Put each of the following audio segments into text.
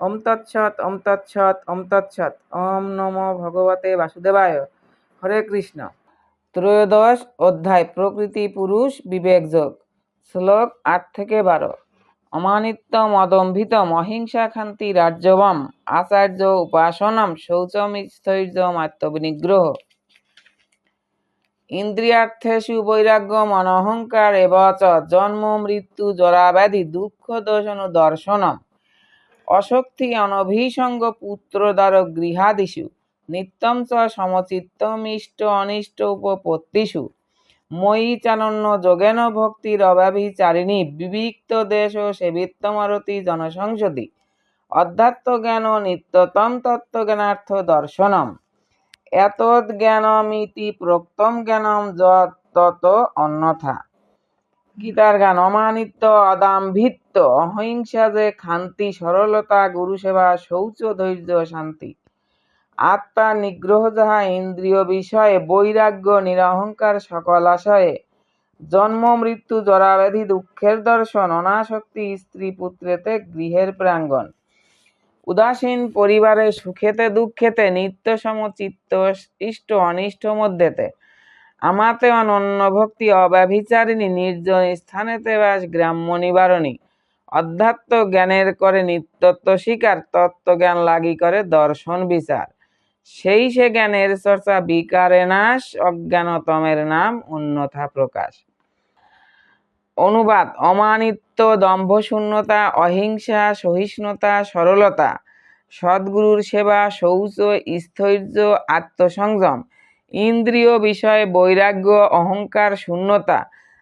ওম তৎসৎ ওম তৎসৎ ওম তৎসৎ। ওম নমো ভগবতে বাসুদেবায়। হরে কৃষ্ণ। ত্রয়োদশ অধ্যায়, প্রকৃতি, পুরুষ, বিবেক, যোগ। শ্লোক আট থেকে বারো। অমানিত্যম অদম্ভিতম অহিংসা খান্তি রাজ্যবম আচার্য উপাসনম শৌচম স্থৈর্যম আত্মবিনিগ্রহ। ইন্দ্রিয়ার্থেষু বৈরাগ্যম অনহংকার এবচ জন্ম মৃত্যু জরাব্যাধি দুঃখ দোষণু দর্শনম। অশক্তি অনভিসঙ্গ পুত্রদ্বারক গৃহাদিষু, নিত্যম চ সমচিত্তমিষ্ট অনিষ্ট উপপত্তিষু। ময়ী চানন্য যোগেন ভক্তির অব্যভিচারিণী বিবিক্ত দেশ সেবিত্তমারতি জনসংসদি অধ্যাত্ম জ্ঞান নিত্যতম তত্ত্বজ্ঞানার্থ দর্শনম। এতদ্জ্ঞানমিতি প্রোক্তম জ্ঞানম যত অন্যথা। গীতার গান অমানিত্য অদাম্ভিত্য অহিংসা যে খান্তি, সরলতা, গুরুসেবা, শৌচ, ধৈর্য, শান্তি। আত্মা নিগ্রহ যাহা ইন্দ্রিয় বিষয়ে, বৈরাগ্য, নিরহংকার সকল আশয়ে। জন্ম, মৃত্যু, জরাব্যাধি, দুঃখের দর্শন, অনাসক্তি, স্ত্রী পুত্রেতে গৃহের প্রাঙ্গণ। উদাসীন পরিবারে সুখেতে, দুঃখেতে নিত্য সমচিত্ত ইষ্ট, অনিষ্ট মধ্যেতে। আমাতে অনন্য ভক্তি অব্যভিচারিণী, নির্জন স্থানেতে বাস গ্রাম্য নিবারণী। অধ্যাত্ম জ্ঞানের করে নিত্যত্ব স্বীকার তত্ত্বজ্ঞান লাগি করে দর্শন বিচার। সেই সে জ্ঞানের চর্চা বিকারে নাশ, অজ্ঞানতমের নাম অন্যথা প্রকাশ। অনুবাদ, অমানিত্য, দম্ভশূন্যতা, অহিংসা, সহিষ্ণুতা, সরলতা। সদ্গুরুর সেবা, শৌচ, স্থৈর্য, আত্মসংযম। ইন্দ্রিয় বিষয়ে বৈরাগ্য, অহংকার, শূন্যতা,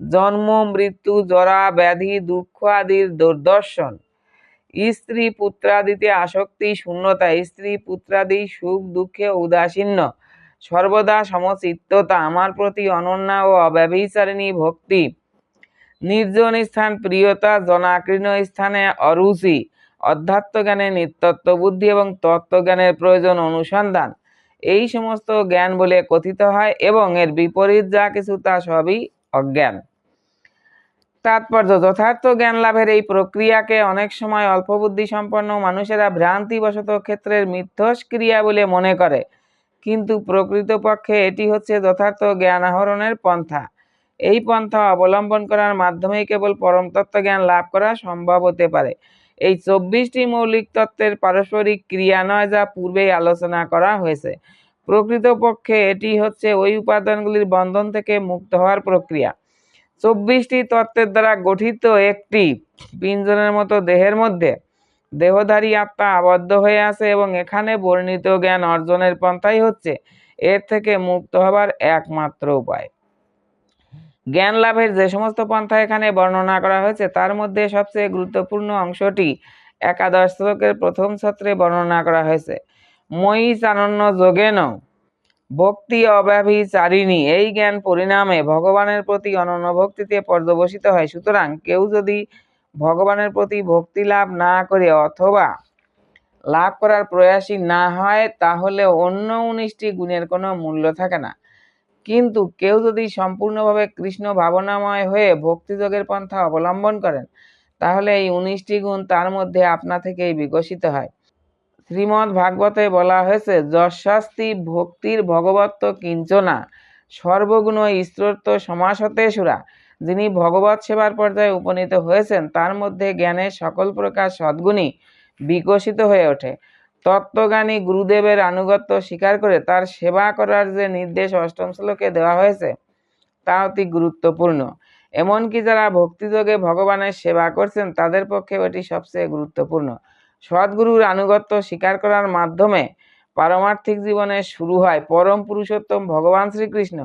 জন্ম, মৃত্যু, জরা, ব্যাধি, দুঃখ আদির দুর্দর্শন। স্ত্রী পুত্রাদিতে আসক্তি, শূন্যতা। স্ত্রী পুত্রাদি সুখ, দুঃখে উদাসীন্য সর্বদা সমচিত্ততা আমার প্রতি অনন্যা ও অব্যভিচারিণী ভক্তি। নির্জন স্থান প্রিয়তা, জনাকীর্ণ স্থানে অরুচি। অধ্যাত্মজ্ঞানে নিত্যত্ব বুদ্ধি এবং তত্ত্বজ্ঞানের প্রয়োজন অনুসন্ধান। এই সমস্ত জ্ঞান বলে কথিত হয় এবং এর বিপরীত যা কিছু তা সবই অজ্ঞান। তাৎপর্য, যথার্থ জ্ঞান লাভের এই প্রক্রিয়াকে অনেক সময় অল্প বুদ্ধি সম্পন্ন মানুষেরা ভ্রান্তিবশত ক্ষেত্রের মিথ্যস্ক্রিয়া বলে মনে করে। কিন্তু প্রকৃতপক্ষে এটি হচ্ছে যথার্থ জ্ঞান আহরণের পন্থা। এই পন্থা অবলম্বন করার মাধ্যমেই কেবল পরম তত্ত্ব জ্ঞান লাভ করা সম্ভব হতে পারে। এই চব্বিশটি মৌলিক তত্ত্বের পারস্পরিক ক্রিয়া নয় যা পূর্বেই আলোচনা করা হয়েছে। প্রকৃতপক্ষে এটি হচ্ছে ওই উপাদানগুলির বন্ধন থেকে মুক্ত হওয়ার প্রক্রিয়া। চব্বিশটি তত্ত্বের দ্বারা গঠিত একটি পিঞ্জনের মতো দেহের মধ্যে দেহধারী আত্মা আবদ্ধ হয়ে আছে এবং এখানে বর্ণিত জ্ঞান অর্জনের পন্থাই হচ্ছে এর থেকে মুক্ত হবার একমাত্র উপায়। জ্ঞান লাভের যে সমস্ত পন্থা এখানে বর্ণনা করা হয়েছে, তার মধ্যে সবচেয়ে গুরুত্বপূর্ণ অংশটি একাদশ শ্লোকের প্রথম ছত্রে বর্ণনা করা হয়েছে। মই চানন্য যোগেন ভক্তি অব্যভিচারিণী, এই জ্ঞান পরিণামে ভগবানের প্রতি অনন্য ভক্তিতে পর্যবসিত হয়। সুতরাং কেউ যদি ভগবানের প্রতি ভক্তি লাভ না করে অথবা লাভ করার প্রয়াসী না হয়, তাহলে অন্য উনিশটি গুণের কোনো মূল্য থাকে না। কিন্তু কেউ যদি সম্পূর্ণভাবে কৃষ্ণ ভাবনাময় হয়ে ভক্তিযোগের পন্থা অবলম্বন করেন, তাহলে এই উনিশটি গুণ তার মধ্যে আপনা থেকেই বিকশিত হয়। শ্রীমদ্ ভাগবতে বলা হয়েছে, যশাস্তি ভক্তির ভগবত্ব কিঞ্চনা, সর্বগুণ স্তোত্র সমাসতে সুরা যিনি ভগবত সেবার পর্যায়ে উপনীত হয়েছেন, তার মধ্যে জ্ঞানের সকল প্রকার সদ্গুণী বিকশিত হয়ে ওঠে। তত্ত্বজ্ঞানী গুরুদেবের আনুগত্য স্বীকার করে তার সেবা করার যে নির্দেশ অষ্টম শ্লোকে দেওয়া হয়েছে তা অতি গুরুত্বপূর্ণ। এমনকি যারা ভক্তিযোগে ভগবানের সেবা করছেন, তাদের পক্ষে এটি সবচেয়ে গুরুত্বপূর্ণ। সদ্গুরুর আনুগত্য স্বীকার করার মাধ্যমে পারমার্থিক জীবনে শুরু হয় পরম পুরুষোত্তম ভগবান শ্রীকৃষ্ণ।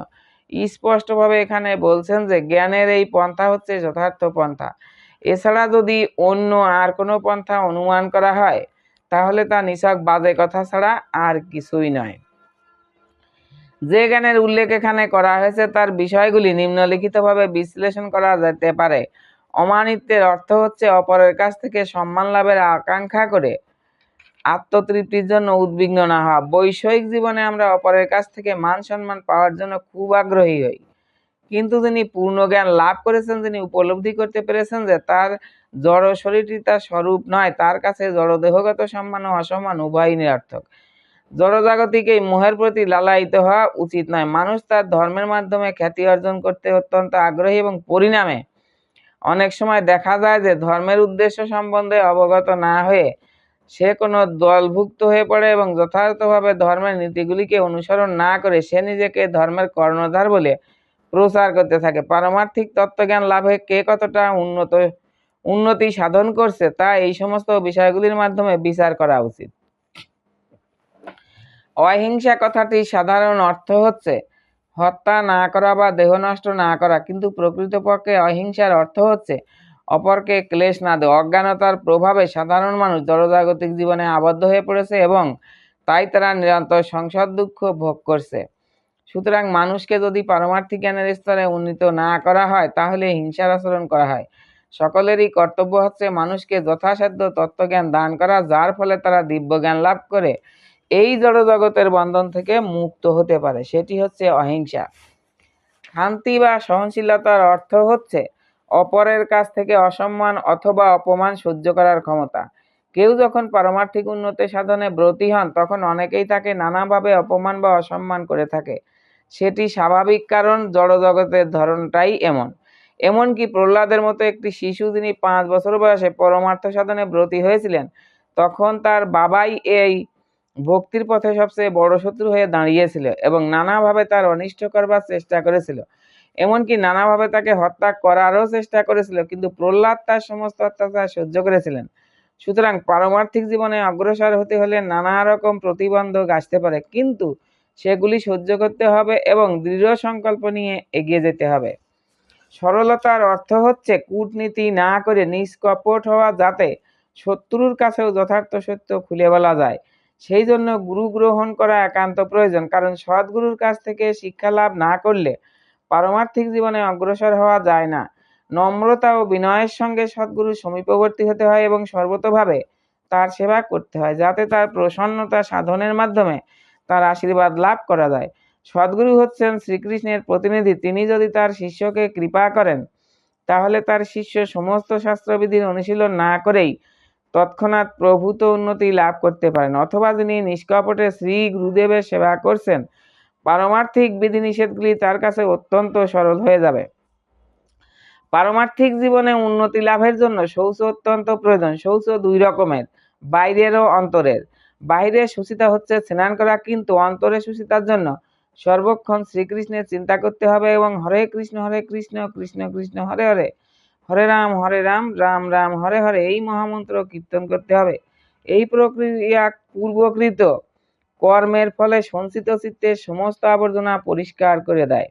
স্পষ্টভাবে এখানে বলছেন যে জ্ঞানের এই পন্থা হচ্ছে যথার্থ পন্থা। এছাড়া যদি অন্য আর কোনো পন্থা অনুমান করা হয় তাহলে তা নিছক বাজে কথা ছাড়া আর কিছুই নয়। যে জ্ঞানের উল্লেখ এখানে করা হয়েছে, তার বিষয়গুলি নিম্নলিখিতভাবে বিশ্লেষণ করা যেতে পারে। অমানিত্যের অর্থ হচ্ছে অপরের কাছ থেকে সম্মান লাভের আকাঙ্ক্ষা করে আত্মতৃপ্তির জন্য উদ্বিগ্ন না হওয়া। বৈষয়িক জীবনে আমরা অপরের কাছ থেকে মান সম্মান পাওয়ার জন্য খুব আগ্রহী হই। কিন্তু যিনি পূর্ণ জ্ঞান লাভ করেছেন, যিনি উপলব্ধি করতে পেরেছেন যে তার জড় শরীরটি তার স্বরূপ নয়, তার কাছে জড় দেহগত সম্মান ও অসম্মান উভয়ই নিরর্থক। জড়জাগতিক এই মোহের প্রতি লালায়িত হওয়া উচিত নয়। মানুষ তার ধর্মের মাধ্যমে খ্যাতি অর্জন করতে অত্যন্ত আগ্রহী এবং পরিণামে। অনেক সময় দেখা যায় যে ধর্মের উদ্দেশ্য সম্বন্ধে অবগত না হয়ে সে কোনো দলভুক্ত হয়ে পড়ে এবং যথাযথভাবে ধর্মের নীতিগুলিকে অনুসরণ না করে সে নিজেকে ধর্মের কর্ণধার বলে প্রচার করতে থাকে। পারমার্থিক তত্ত্বজ্ঞান লাভে কে কতটা উন্নত, উন্নতি সাধন করছে তা এই সমস্ত বিষয়গুলির মাধ্যমে বিচার করা উচিত। অহিংসা কথাটি সাধারণ অর্থ হচ্ছে হত্যা না করা বা দেহ নষ্ট না করা, কিন্তু প্রকৃতপক্ষে অহিংসার অর্থ হচ্ছে অপরকে ক্লেশ না দেওয়া। অজ্ঞানতার প্রভাবে সাধারণ মানুষ জড়জাগতিক জীবনে আবদ্ধ হয়ে পড়েছে এবং তাই তারা নিরন্তর সংসার দুঃখ ভোগ করছে। সুতরাং মানুষকে যদি পারমার্থিক জ্ঞানের স্তরে উন্নীত না করা হয়, তাহলে হিংসার আচরণ করা হয়। সকলেরই কর্তব্য হচ্ছে মানুষকে যথাসাধ্য তত্ত্বজ্ঞান দান করা, যার ফলে তারা দিব্য জ্ঞান লাভ করে। এই জড়জগতের বন্ধন থেকে মুক্ত হতে পারে, সেটি হচ্ছে অহিংসা। শান্তি বা সহনশীলতার অর্থ হচ্ছে অপরের কাছ থেকে অসম্মান অথবা অপমান সহ্য করার ক্ষমতা। কেউ যখন পারমার্থিক উন্নতি সাধনে ব্রতী হন, তখন অনেকেই তাকে নানাভাবে অপমান বা অসম্মান করে থাকে। সেটি স্বাভাবিক কারণ, জড়জগতের ধরনটাই এমন। এমনকি প্রহ্লাদের মতো একটি শিশু যিনি পাঁচ বছর বয়সে পরমার্থ সাধনে ব্রতী হয়েছিলেন, তখন তার বাবাই এই ভক্তির পথে সবচেয়ে বড় শত্রু হয়ে দাঁড়িয়েছিল এবং নানাভাবে তার অনিষ্ট করবার চেষ্টা করেছিল। এমনকি নানাভাবে তাকে হত্যা করারও চেষ্টা করেছিল, কিন্তু প্রহ্লাদ তার সমস্ত অত্যাচার সহ্য করেছিলেন। সুতরাং পারমার্থিক জীবনে অগ্রসর হতে হলে নানা রকম প্রতিবন্ধক আসতে পারে, কিন্তু সেগুলি সহ্য করতে হবে এবং দৃঢ় সংকল্প নিয়ে এগিয়ে যেতে হবে। সরলতার অর্থ হচ্ছে কূটনীতি না করে নিষ্কপট হওয়া যাতে শত্রুর কাছেও যথার্থ সত্য খুলে বলা যায়। সেই জন্য গুরু গ্রহণ করা একান্ত প্রয়োজন, কারণ সদ্গুরুর কাছ থেকে শিক্ষা লাভ না করলে পারমার্থিক জীবনে অগ্রসর হওয়া যায় না। নম্রতা ও বিনয়ের সঙ্গে সদ্গুরু সমীপবর্তী হতে হয় এবং সর্বতভাবে তার সেবা করতে হয়, যাতে তার প্রসন্নতা সাধনের মাধ্যমে তার আশীর্বাদ লাভ করা যায়। সদ্গুরু হচ্ছেন শ্রীকৃষ্ণের প্রতিনিধি। তিনি যদি তার শিষ্যকে কৃপা করেন, তাহলে তার শিষ্য সমস্ত শাস্ত্রবিধির অনুশীলন না করেই তৎক্ষণাৎ প্রভূত উন্নতি লাভ করতে পারেন। অথবা যিনি নিষ্কপটে শ্রী গুরুদেবের সেবা করছেন, পারমার্থিক বিধিনিষেধগুলি তার কাছে অত্যন্ত সরল হয়ে যাবে। পারমার্থিক জীবনে উন্নতি লাভের জন্য শৌচ অত্যন্ত প্রয়োজন। শৌচ দুই রকমের, বাইরের ও অন্তরের। বাইরে সুচিতা হচ্ছে স্নান করা, কিন্তু অন্তরে সুচিতার জন্য সর্বক্ষণ শ্রীকৃষ্ণের চিন্তা করতে হবে এবং হরে কৃষ্ণ হরে কৃষ্ণ কৃষ্ণ কৃষ্ণ, হরে হরে। হরে রাম হরে রাম রাম রাম, হরে হরে এই মহামন্ত্র কীর্তন করতে হবে। এই প্রক্রিয়া পূর্বকৃত কর্মের ফলে সঞ্চিত চিত্তের সমস্ত আবর্জনা পরিষ্কার করে দেয়।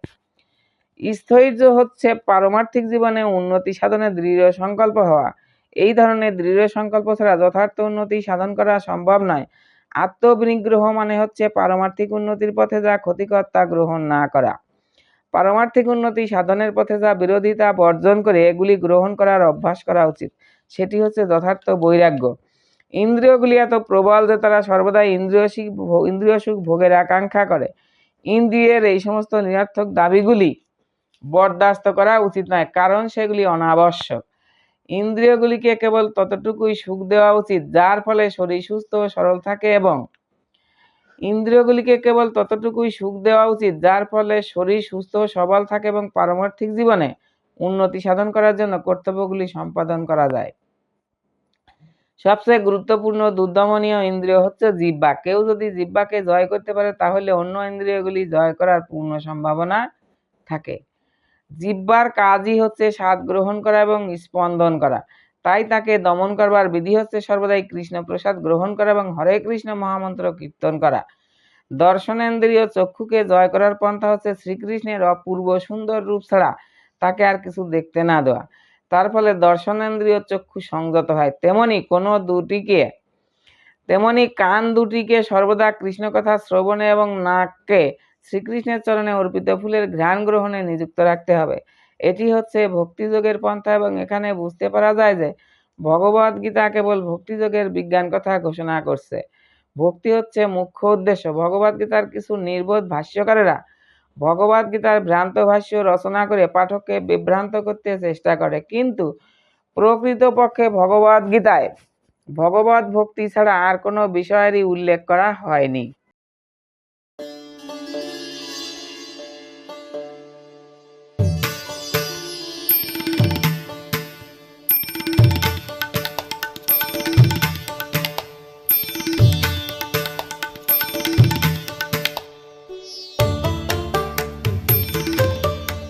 স্থৈর্য হচ্ছে পারমার্থিক জীবনে উন্নতি সাধনে দৃঢ় সংকল্প হওয়া। এই ধরনের দৃঢ় সংকল্প ছাড়া যথার্থ উন্নতি সাধন করা সম্ভব নয়। আত্মবিনিগ্রহ মানে হচ্ছে পারমার্থিক উন্নতির পথে যা ক্ষতিকর তা গ্রহণ না করা। পারমার্থিক উন্নতি সাধনের পথে যা বিরোধিতা বর্জন করে, এগুলি গ্রহণ করার অভ্যাস করা উচিত। সেটি হচ্ছে যথার্থ বৈরাগ্য। ইন্দ্রিয়গুলি এত প্রবল যে তারা সর্বদাই ইন্দ্রিয় ইন্দ্রিয় সুখ ভোগের আকাঙ্ক্ষা করে। ইন্দ্রিয়ের এই সমস্ত নিরর্থক দাবিগুলি বরদাস্ত করা উচিত নয়, কারণ সেগুলি অনাবশ্যক। ইন্দ্রিয়গুলিকে কেবল ততটুকুই সুখ দেওয়া উচিত, যার ফলে শরীর সুস্থ ও সরল থাকে এবং ইন্দ্রিয়গুলিকে কেবল ততটুকুই সুখ দেওয়া উচিত, যার ফলে শরীর সুস্থ ও সবল থাকে এবং পারমার্থিক জীবনে উন্নতি সাধন করার জন্য কর্তব্যগুলি সম্পাদন করা যায়। সবচেয়ে গুরুত্বপূর্ণ দুর্দমনীয় ইন্দ্রিয় হচ্ছে জিব্বা কেউ যদি জিব্বাকে জয় করতে পারে, তাহলে অন্য ইন্দ্রিয়গুলি জয় করার পূর্ণ সম্ভাবনা থাকে। জিব্বার কাজই হচ্ছে স্বাদ গ্রহণ করা এবং স্পন্দন করা। তাই তাকে দমন করবার বিধি হচ্ছে সর্বদাই কৃষ্ণ প্রসাদ গ্রহণ করা এবং হরে কৃষ্ণ মহামন্ত্র কীর্তন করা। দর্শনেন্দ্রিয় চক্ষুকে জয় করার পন্থা হচ্ছে শ্রীকৃষ্ণের অপূর্ব সুন্দর রূপ ছাড়া তাকে আর কিছু দেখতে না দেওয়া। তার ফলে দর্শনেন্দ্রিয় চক্ষু সংযত হয়। তেমনি কোনো দুটিকে, তেমনি কান দুটিকে সর্বদা কৃষ্ণকথা, শ্রবণে এবং নাককে শ্রীকৃষ্ণের চরণে অর্পিত ফুলের ঘ্রাণ গ্রহণে নিযুক্ত রাখতে হবে। এটি হচ্ছে ভক্তিযোগের পন্থা এবং এখানে বুঝতে পারা যায় যে ভগবদ গীতা কেবল ভক্তিযোগের বিজ্ঞান কথা ঘোষণা করছে। ভক্তি হচ্ছে মুখ্য উদ্দেশ্য। ভগবদ গীতার কিছু নির্বোধ ভাষ্যকারেরা ভগবদ গীতার ভ্রান্ত ভাষ্য রচনা করে পাঠককে বিভ্রান্ত করতে চেষ্টা করে। কিন্তু প্রকৃতপক্ষে ভগবদ গীতায় ভগবত ভক্তি ছাড়া আর কোনো বিষয়েরই উল্লেখ করা হয়নি।